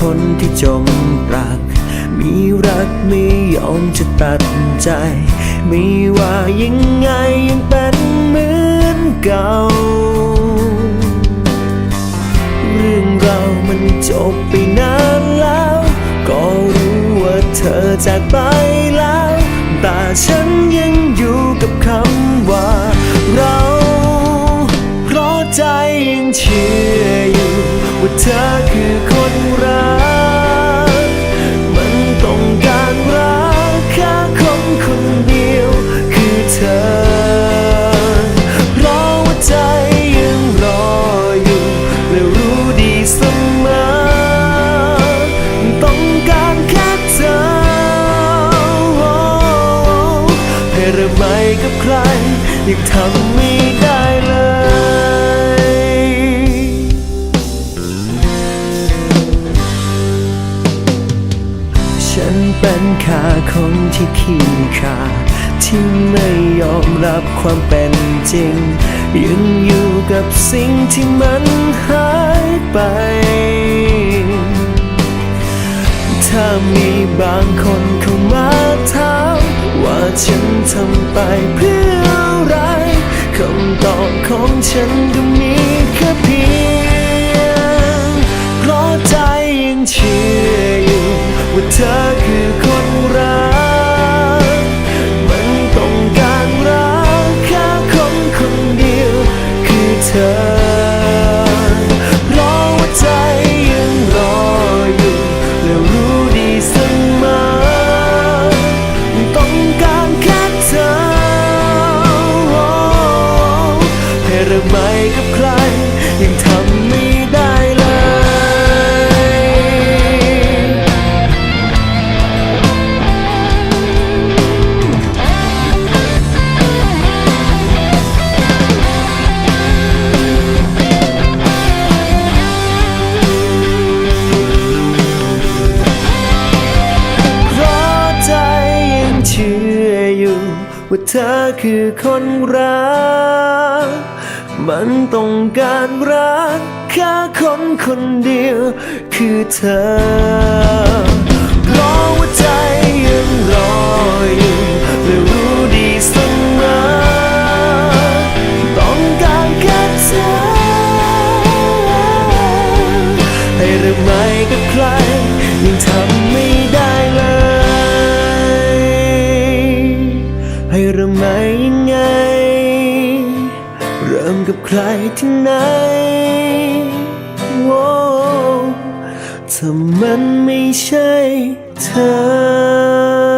คนที่จมปรัก มีรักไม่ยอมจะตัดใจ ไม่ว่ายังไงยังเป็นเหมือนเก่า เรื่องเรามันจบไปนานแล้ว ก็รู้ว่าเธอจากไปแล้ว แต่ฉันยังอยู่กับคำว่าเราเพราะใจยังเชื่ออยู่ว่าเธอคือคนรัก หริ่มใหม่กับใครยังทำไม่ได้เลยฉันเป็นแค่คนที่ขี้ขาที่ไม่ยอมรับความเป็นจริง ยังอยู่กับสิ่งที่มันหายไป ถ้ามีบางคนเข้ามาถาม ว่าฉันทำไปเพื่ออะไรคำตอบของฉันก็มีแค่เพียงเพราะใจยังเชื่ออยู่ว่าเธอ ให้เริ่มใหม่กับใคร ยังทำไม่ได้เลย เพราะใจยังเชื่ออยู่ ว่าเธอคือคนรัก มันต้องการรักแค่คนคนเดียวคือเธอเพราะว่าใจยังรออยู่และรู้ดีเสมอต้องการแค่เธอให้เริ่มใหม่กับใคร มกับใครที่ไหนโอ้ถ้ามันไม่ใช่เธอ